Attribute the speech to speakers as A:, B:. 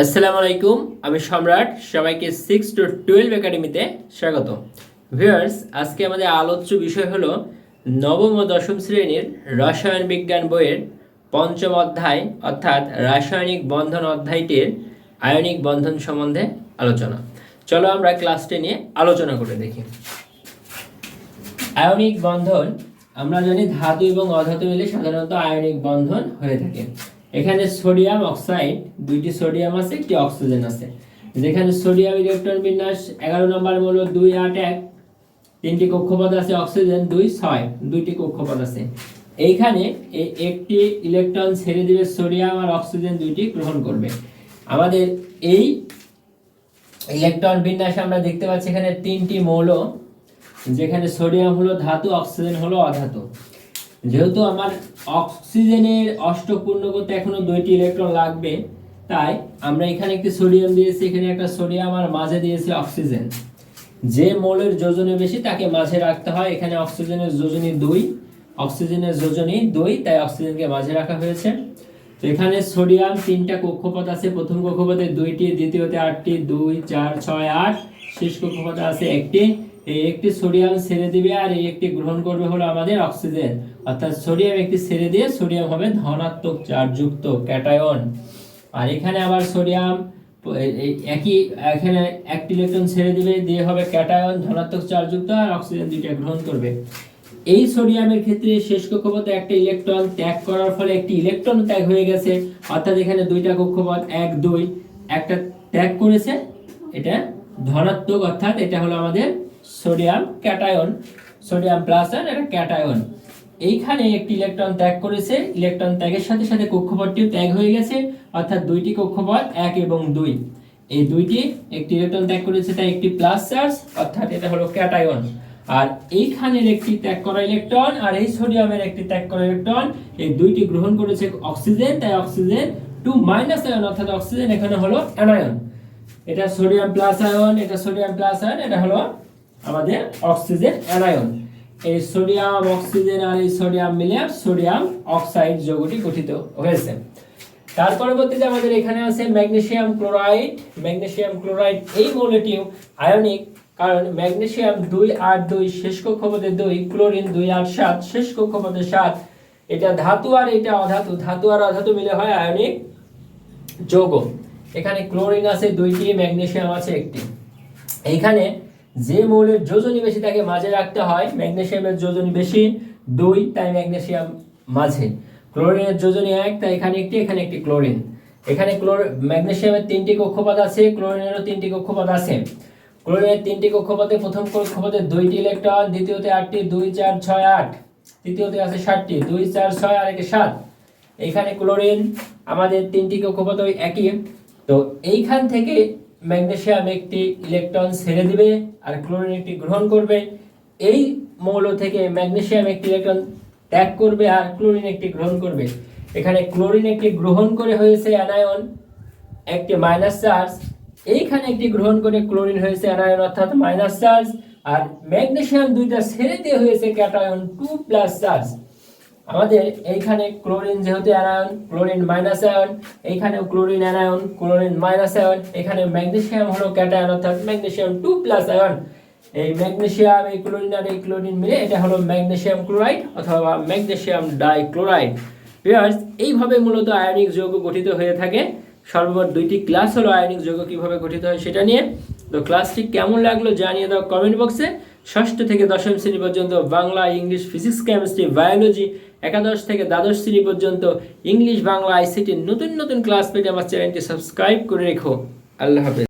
A: আসসালামু আলাইকুম, আমি সম্রাট, সবাইকে সিক্স টু টুয়েলভ একাডেমিতে স্বাগত। ভিউয়ার্স আজকে আমাদের আলোচ্য বিষয় হলো নবম ও দশম শ্রেণির রসায়ন বিজ্ঞান বইয়ের পঞ্চম অধ্যায়, অর্থাৎ রাসায়নিক বন্ধন অধ্যায়টির আয়নিক বন্ধন সম্বন্ধে আলোচনা। চলো আমরা ক্লাসটি নিয়ে আলোচনা করে দেখি। আয়নিক বন্ধন, আমরা জানি ধাতু এবং অধাতু মিলে সাধারণত আয়নিক বন্ধন হয়ে থাকে। এখানে সোডিয়াম অক্সাইড, দুইটি সোডিয়াম আছে, একটি অক্সিজেন আছে। যেখানে সোডিয়াম ইলেকট্রন বিন্যাস, এগারো নম্বর মূল দুই আট এক, তিনটি কক্ষপথ আছে, অক্সিজেন দুই ছয়, দুইটি কক্ষপথ আছে। এইখানে এই একটি ইলেকট্রন ছেড়ে দিবে সোডিয়াম আর অক্সিজেন দুইটি গ্রহণ করবে। আমাদের এই ইলেকট্রন বিন্যাসে আমরা দেখতে পাচ্ছি এখানে তিনটি মৌল, যেখানে সোডিয়াম হলো ধাতু, অক্সিজেন হলো অধাতু। যেহেতু আমার অক্সিজেনের অষ্টপূর্ণ করতে এখনও দুইটি ইলেকট্রন লাগবে, তাই আমরা এখানে একটি সোডিয়াম দিয়েছি, এখানে একটা সোডিয়াম আর মাঝে দিয়েছি অক্সিজেন। যে মোলের যোজনে বেশি, তাকে মাঝে রাখতে হয়। এখানে অক্সিজেনের যোজনী দুই, অক্সিজেনের যোজনী দুই, তাই অক্সিজেনকে মাঝে রাখা হয়েছে। তো এখানে সোডিয়াম তিনটা কক্ষপথ আছে। প্রথম কক্ষপথে দুইটি, দ্বিতীয়তে আটটি, দুই, চার, ছয়, আট। শেষ কক্ষপথে আছে একটি। এই একটি সোডিয়াম ছেড়ে দিবে আর এই একটি গ্রহণ করবে হলো আমাদের অক্সিজেন। অর্থাৎ সোডিয়াম একটি ছেড়ে দিয়ে সোডিয়াম হবে ধনাত্মক চার্জযুক্ত ক্যাটায়ন। আর এখানে আবার সোডিয়াম একই, এখানে একটি ইলেকট্রন ছেড়ে দিলে দিয়ে হবে ক্যাটায়ন, ধনাত্মক চার্জযুক্ত আর অক্সিজেন দুইটা গ্রহণ করবে। এই সোডিয়ামের ক্ষেত্রে শেষ কক্ষপথে একটা ইলেকট্রন ত্যাগ করার ফলে একটি ইলেকট্রন ত্যাগ হয়ে গেছে। অর্থাৎ এখানে দুইটা কক্ষপথ, এক, দুই, একটা ত্যাগ করেছে। এটা ধনাত্মক, অর্থাৎ এটা হলো আমাদের সোডিয়াম ক্যাটায়ন। সোডিয়াম প্লাস এটা ক্যাটায়ন। এইখানে একটি ইলেকট্রন ত্যাগ করেছে। ইলেকট্রন ত্যাগের সাথে সাথে কক্ষপথটিও ত্যাগ হয়ে গেছে। অর্থাৎ দুইটি কক্ষপথ, এক এবং দুই। এই দুইটি একটি ইলেকট্রন ত্যাগ করেছে, তাই একটি প্লাস চার্জ, অর্থাৎ এটা হলো ক্যাটায়ন। আর এইখানের একটি ত্যাগ করা ইলেকট্রন আর এই সোডিয়ামের একটি ত্যাগ করা ইলেকট্রন এই দুইটি গ্রহণ করেছে অক্সিজেন তাই অক্সিজেন টু মাইনাস আয়ন অর্থাৎ অক্সিজেন এখানে হলো অ্যানায়ন এটা সোডিয়াম প্লাস আয়ন এটা সোডিয়াম প্লাস আয়ন এটা হলো আমাদের অক্সিজেন অ্যানায়ন এই সোডিয়াম অক্সিজেন আর এই সোডিয়াম মিলে সোডিয়াম অক্সাইড যৌগটি গঠিত হয়েছে। তার পরবর্তীতে আমাদের এখানে আছে ম্যাগনেসিয়াম ক্লোরাইড ম্যাগনেসিয়াম ক্লোরাইড এই মৌলটিও আয়নিক কারণ ম্যাগনেসিয়াম দুই আট দুই শেষ কক্ষপথে দুই, ক্লোরিন দুই আট সাত, শেষ কক্ষপথে সাত। এটা ধাতু আর এটা অধাতু। ধাতু আর অধাতু মিলে হয় আয়নিক যৌগ। এখানে ক্লোরিন আছে দুইটি, ম্যাগনেসিয়াম আছে একটি। এইখানে যে মৌলের যোজনী বেশি তাকে মাঝে রাখতে হয়, ম্যাগনেসিয়ামের যোজনী বেশি দুই, তাই ম্যাগনেসিয়াম মাঝে। ক্লোরিনের যোজনী এক, তাই এখানে একটি এখানে একটি ক্লোরিন। এখানে ক্লোর ম্যাগনেসিয়ামের তিনটি কক্ষপথ আছে, ক্লোরিনেরও তিনটি কক্ষপথ আছে। ক্লোরিনের তিনটি কক্ষপথে প্রথম কক্ষপথে দুইটি ইলেকট্রন, দ্বিতীয়তে আটটি, দুই, চার, ছয়, আট। তৃতীয়তে আছে ষাটটি, দুই, চার, ছয়, আর একে সাত। এইখানে ক্লোরিন আমাদের তিনটি কক্ষপথ একই। তো এইখান থেকে ম্যাগনেসিয়াম একটি ইলেকট্রন ছেড়ে দিবে আর ক্লোরিন একটি গ্রহণ করবে। এই মৌল থেকে ম্যাগনেসিয়াম একটি ইলেকট্রন ত্যাগ করবে আর ক্লোরিন একটি গ্রহণ করবে। এখানে ক্লোরিন একটি গ্রহণ করে হয়েছে অ্যানায়ন একটি মাইনাস চার্জ এইখানে একটি গ্রহণ করে ক্লোরিন হয়েছে অ্যানায়ন অর্থাৎ মাইনাস চার্জ আর ম্যাগনেসিয়াম দুইটা ছেড়ে দিয়ে হয়েছে ক্যাটায়ন টু প্লাস চার্জ আমাদের এইখানে ক্লোরিন যেহেতু অ্যানায়ন ক্লোরিন মাইনাস আয়ন এইখানেও chlorine anion chlorine minus ion এখানে ম্যাগনেসিয়াম হলো ক্যাটায়ন অর্থাৎ ম্যাগনেসিয়াম টু প্লাস আয়ন এই ম্যাগনেসিয়াম এই ক্লোরিন আর এই ক্লোরিন মিলে এটা হলো ম্যাগনেশিয়াম ক্লোরাইড অথবা ম্যাগনেসিয়াম ডাইক্লোরাইড এইভাবে মূলত আয়নিক যৌগ গঠিত হয়ে থাকে। সর্বমোট দুইটি ক্লাস হলো আয়নিক যৌগ কীভাবে গঠিত হয় সেটা নিয়ে। তো ক্লাসটি কেমন লাগল জানিয়ে দাও কমেন্ট বক্সে। ষষ্ঠ থেকে দশম শ্রেণি পর্যন্ত Bangla, English, physics, chemistry, biology, একাদশ থেকে দ্বাদশ শ্রেণি পর্যন্ত ইংলিশ, বাংলা আইসিটির নতুন নতুন ক্লাস পেতে আমার চ্যানেলটি সাবস্ক্রাইব করে রেখো। আল্লাহ হাফেজ।